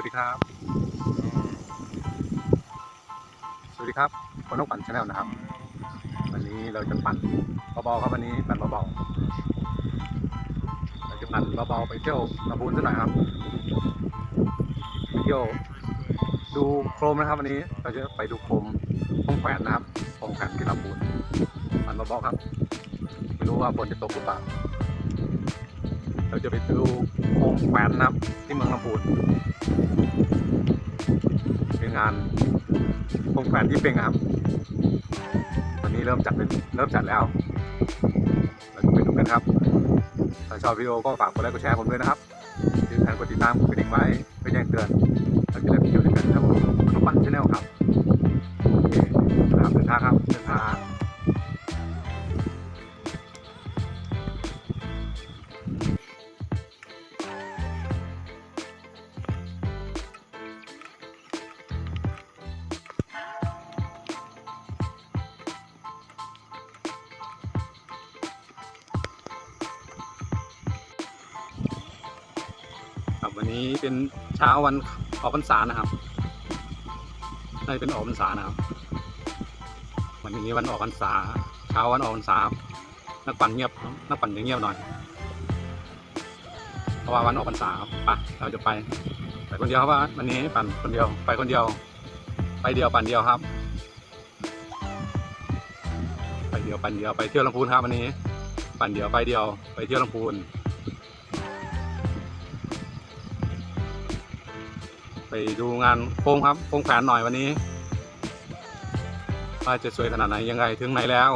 วัสดีครับ สวัสดีครับคนต้องปั่นชาแนลนะครับ วันนี้เราจะปั่นเบาๆครับวันนี้ปั่นเบาๆเราจะปั่นเบาๆไปเที่ยวลำพูนสักหน่อยครับไปเที่ยวดูโครมนะครับ วันนี้เราจะไปดูโครมพงแขวนนะครับพงแขวนที่ลำพูนปั่นเบาๆครับไม่รู้ว่าฝนจะตกหรือเปล่าเราจะไปดูโคมแขวนนะครับที่เมืองลำพูน เป็นงานโคมแขวนที่เป็นครับวันนี้เริ่มจัดเป็นเริ่มจัดแล้วเราจะไปดูกันครับ ถ้าชอบวิดีโอก็ฝากกดไลค์กดแชร์ผมด้วยนะครับที่สำคัญกดติดตามกดกระดิ่งไว้เพื่อแจ้งเตือนเราจะได้ไปเที่ยวด้วยกันครับผมขนมปังชาแนลครับ วันนี้เป็นเช้าวันออกพรรษานะครับน่าจะเป็นออกพรรษานะครับ วันนี้วันออกพรรษา เช้าวันออกพรรษา นักปั่นเงียบ นักปั่นจะเงียบหน่อย เพราะว่าวันออกพรรษาครับไปเราจะไป ไปคนเดียวครับว่าวันนี้ปั่นคนเดียว ไปคนเดียว ไปเดียวปั่นเดียวครับ ไปเดียวปั่นเดียว ไปเที่ยวลำพูนครับวันนี้ ปั่นเดียวไปเดียว ไปเที่ยวลำพูน ไปดูงานโค้งครับโค้งแขนหน่อยวันนี้ว่าจะสวยขนาดไหนยังไงถึงไหนแล้ว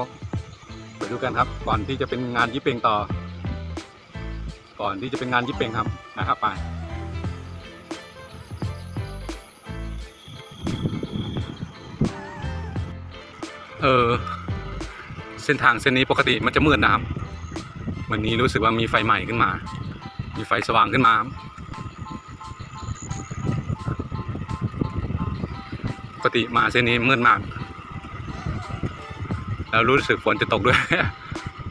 ไปดูกันครับ ก่อนที่จะเป็นงานยิปเปงต่อ ก่อนที่จะเป็นงานยิปเปงครับนะครับไปเออเส้นทางเส้นนี้ปกติมันจะมืดนะครับ วันนี้รู้สึกว่ามีไฟใหม่ขึ้นมา มีไฟสว่างขึ้นมา กติมาเส้นนี้มืดมาก แล้วรู้สึกฝนจะตกด้วย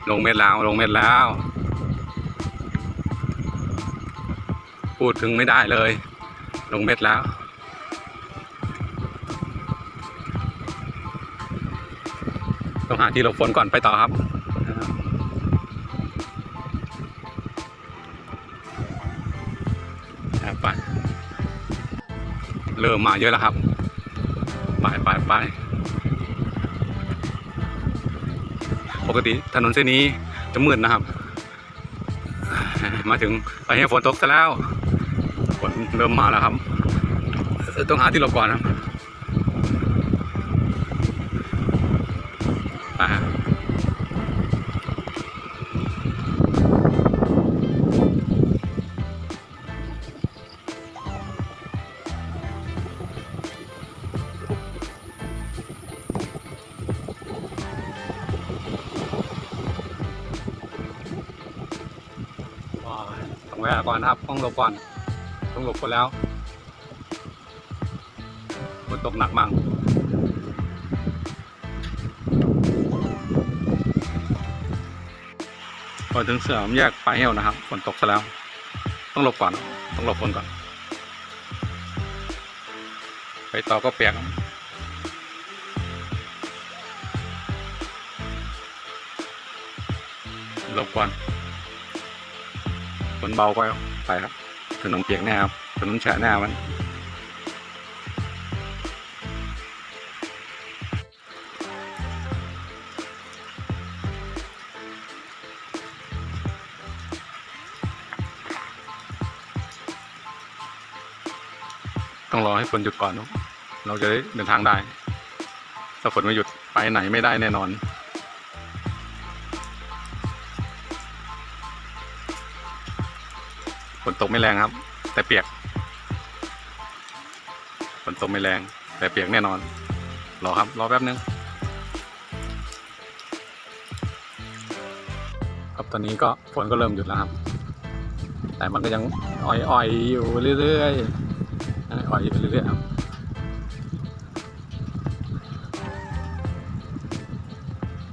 ลงเม็ดแล้วลงเม็ดแล้ว พูดถึงไม่ได้เลย ลงเม็ดแล้วต้องหาที่หลบฝนก่อนไปต่อครับไปเริ่มมาเยอะแล้วครับ ไปไปไปปกติถนนเส้นนี้จะมืดนะครับ มาถึงไปให้ฝนตกซะแล้วฝนเริ่มมาแล้วครับ ต้องหาที่หลบก่อนนะ วะก่อนนะครับต้องหลบก่อนต้องหลบก่อนแล้วฝนตกหนักมากพอถึงเสือมแยกปลาเหี่ยวนะครับฝนตกซะแล้ว ต้องหลบก่อน ต้องหลบฝนก่อน ไปต่อก็เปียกหลบก่อน นเบาก็ไปครับ ถนนเปียกแน่ครับถนนแฉะแน่มันต้องรอให้ฝนหยุดก่อนเนอะเราจะได้เดินทางได้ ถ้าฝนไม่หยุดไปไหนไม่ได้แน่นอน ฝนตกไม่แรงครับ แต่เปียกฝนตกไม่แรง แต่เปียกแน่นอน รอครับ รอแป๊บนึง ครับตอนนี้ก็ฝนก็เริ่มหยุดแล้วครับ แต่มันก็ยังอ่อยๆอยู่เรื่อยๆอ่อยๆอยู่เรื่อยๆครับ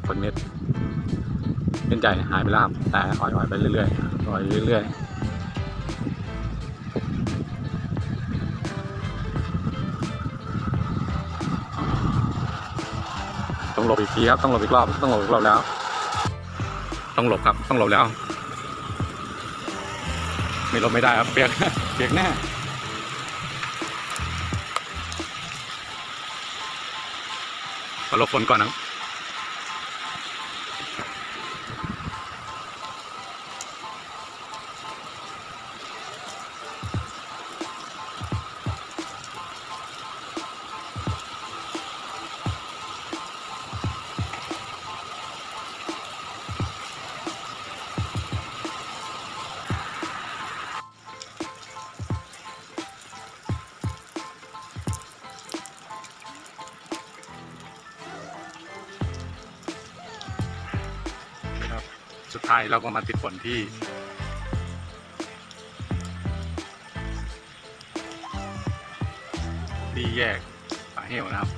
ฝนเม็ดเป็นใจหายไปแล้วครับแต่อ่อยๆไปเรื่อยๆอ่อยเรื่อยๆ้องหลบอีกทีครับต้องหลบอีกรอบต้องหลบอีกรอบแล้ว ต้องหลบครับต้องหลบแล้ว ไม่หลบไม่ได้ครับเปียกเปียกแน่ขอหลบฝนก่อนนะ ท้ายเราก็มาติดฝนที่ ที่แยกป่าเหวนะครับ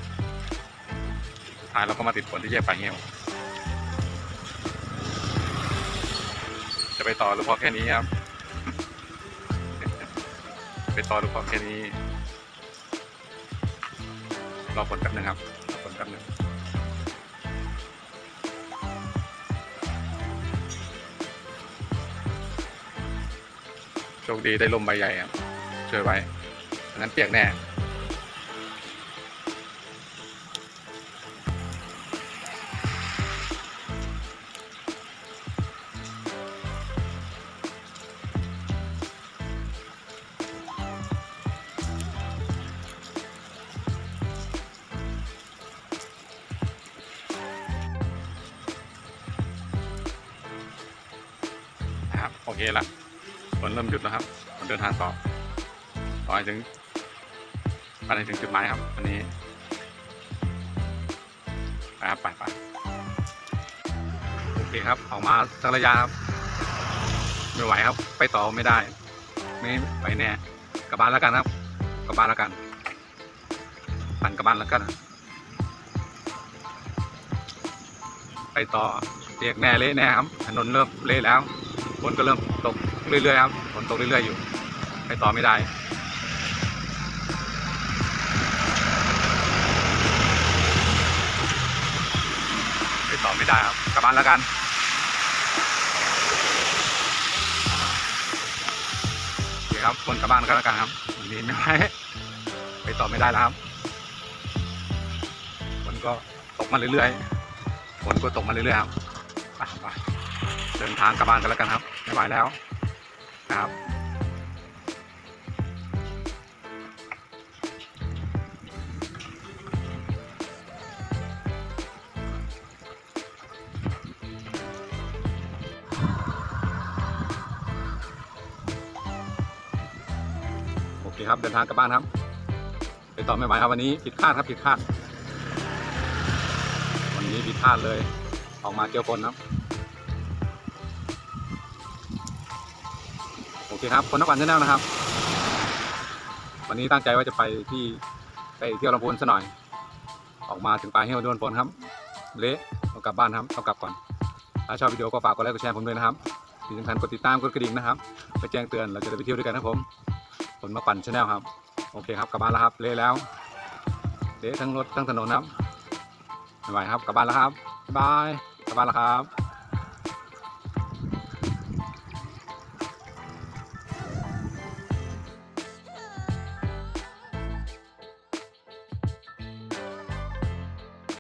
สุดท้ายเราก็มาติดฝนที่แยกป่าเหวจะไปต่อหรือพอแค่นี้ครับ ไปต่อหรือพอแค่นี้รอฝนแป๊บนึงครับ คดีได้ลมใบใหญ่ครับช่วยไว้อันนั้นเปียกแน่นะครับโอเคละ ฝนเริ่มหยุดแล้วครับผมเดินทางต่อ ต่อให้ถึงไปถึงจุดหมายครับวันนี้ไปครับไปไปโอเคครับออกมาสักระยะครับไม่ไหวครับ ไปต่อไม่ได้ ไม่ไหวแน่กลับบ้านแล้วกันครับกลับบ้านแล้วกันปั่นกลับบ้านแล้วกัน ไปต่อเปียกแน่เละแน่ครับถนนเริ่มเละแล้วฝนก็เริ่มตก เรื่อยๆครับฝนตกเรื่อยๆอยู่ไปต่อไม่ได้ไปต่อไม่ได้ครับกลับบ้านแล้วกันโอเคครับคนกลับบ้านก็แล้วกันครับวันนี้ไม่ไหวไปต่อไม่ได้แล้วครับฝนก็ตกมาเรื่อยๆฝนก็ตกมาเรื่อยๆครับไปไปเดินทางกลับบ้านกันแล้วกันครับไม่ไหวแล้ว ครับ โอเคครับ เดินทางกลับบ้านครับ ไปต่อไม่ไหวครับวันนี้ผิดคาดครับผิดคาด วันนี้ผิดคาดเลย ออกมาเจอฝนครับ เคครับคนนครชาแนลนะครับ วันนี้ตั้งใจว่าจะไปที่ไปเที่ยวลำพูนซะหน่อย ออกมาถึงป่ายเฮียวโดนฝนครับ เละต้องกลับบ้านครับต้องกลับก่อน ถ้าชอบวิดีโอก็ฝากกดไลค์กดแชร์ผมด้วยนะครับที่สำคัญกดติดตามกดกระดิ่งนะครับ ไปแจ้งเตือนเราจะได้ไปเที่ยวด้วยกันนะผมผลมาปั่นชาแนลครับ โอเคครับกลับบ้านแล้วครับ เละแล้ว เละทั้งรถทั้งถนนครับไม่ไหวครับกลับบ้านแล้วครับบ๊ายบายกลับบ้านแล้วครับ